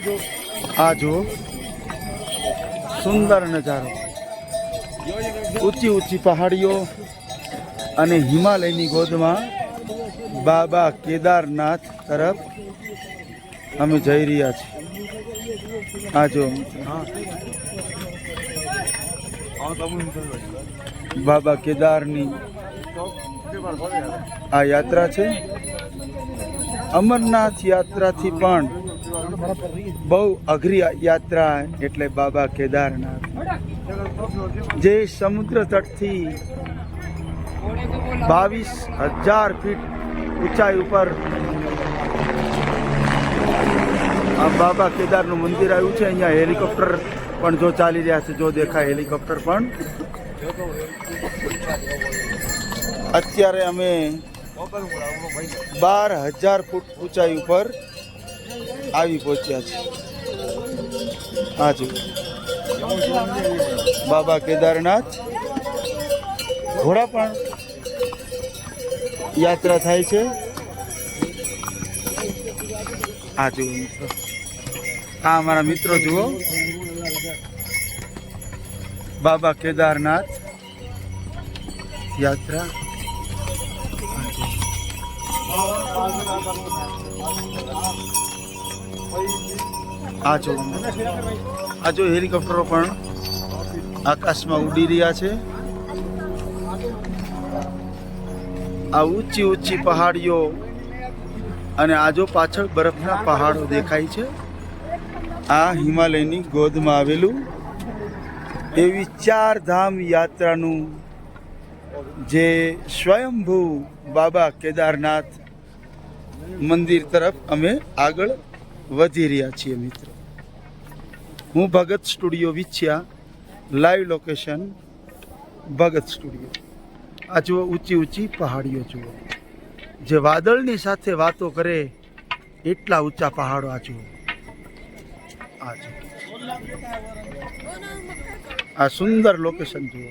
આ જુઓ સુંદર નજારો. ઊંચી ઊંચી પહાડીઓ અને હિમાલયની ગોદમાં બાબા કેદારનાથ તરફ અમે જઈ રહ્યા છીએ. આ જો બાબા કેદારની આ યાત્રા છે. અમરનાથ યાત્રાથી પણ બહુ અઘરી યાત્રા એટલે બાબા કેદારનાથ. જે સમુદ્ર તટથી બાવીસ હજાર ફીટ ઊંચાઈ ઉપર આ બાબા કેદારનું મંદિર આવ્યું છે. અહીંયા હેલિકોપ્ટર પણ જો ચાલી રહ્યા છે, જો દેખાય હેલિકોપ્ટર પણ. અત્યારે અમે બાર હજાર ફૂટ ઊંચાઈ ઉપર આવી પહોંચ્યા છે. હાજી બાબા કેદારનાથ. ઘોડા પણ યાત્રા થાય છે. જુઓ મિત્રો. આ અમારા મિત્રો જુઓ. બાબા કેદારનાથ યાત્રા. આ જો. આ જો હેલિકોપ્ટરો પણ આકાશમાં ઉડી રહ્યા છે. આ ઊંચી ઊંચી પહાડીઓ અને આજો પાછળ બરફના પહાડો દેખાય છે. આ હિમાલયની ગોદમાં આવેલું એવી ચાર ધામ યાત્રાનું જે સ્વયંભૂ બાબા કેદારનાથ મંદિર તરફ અમે આગળ વધી રહ્યા છીએ મિત્રો. હું ભગત સ્ટુડિયો વિછ્યા લાઈવ લોકેશન ભગત સ્ટુડિયો. આ જુઓ ઊંચી ઊંચી પહાડીઓ જુઓ. જે વાદળની સાથે વાતો કરે, એટલા ઊંચા પહાડો આ જુઓ. આ આ સુંદર લોકેશન જુઓ.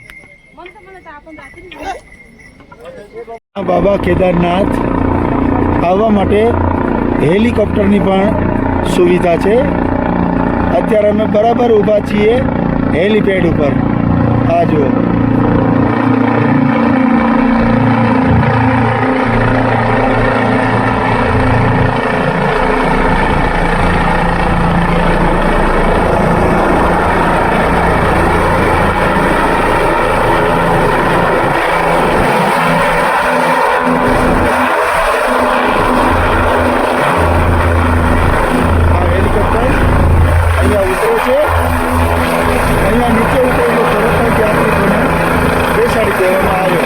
બાબા કેદારનાથ આવવા માટે હેલિકોપ્ટરની પણ સુવિધા છે. અત્યારે અમે બરાબર ઊભા છીએ હેલીપેડ ઉપર. આ જુઓ આ હેલિકોપ્ટર અહીંયા ઉતરે છે. અહીંયા નીચે ઉતરેલો તરત જ યાત્રિકોને બેસાડી દેવામાં આવે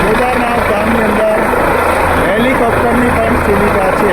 કેદારનાથ ધામની અંદર હેલિકોપ્ટરની પણ સુવિધા છે.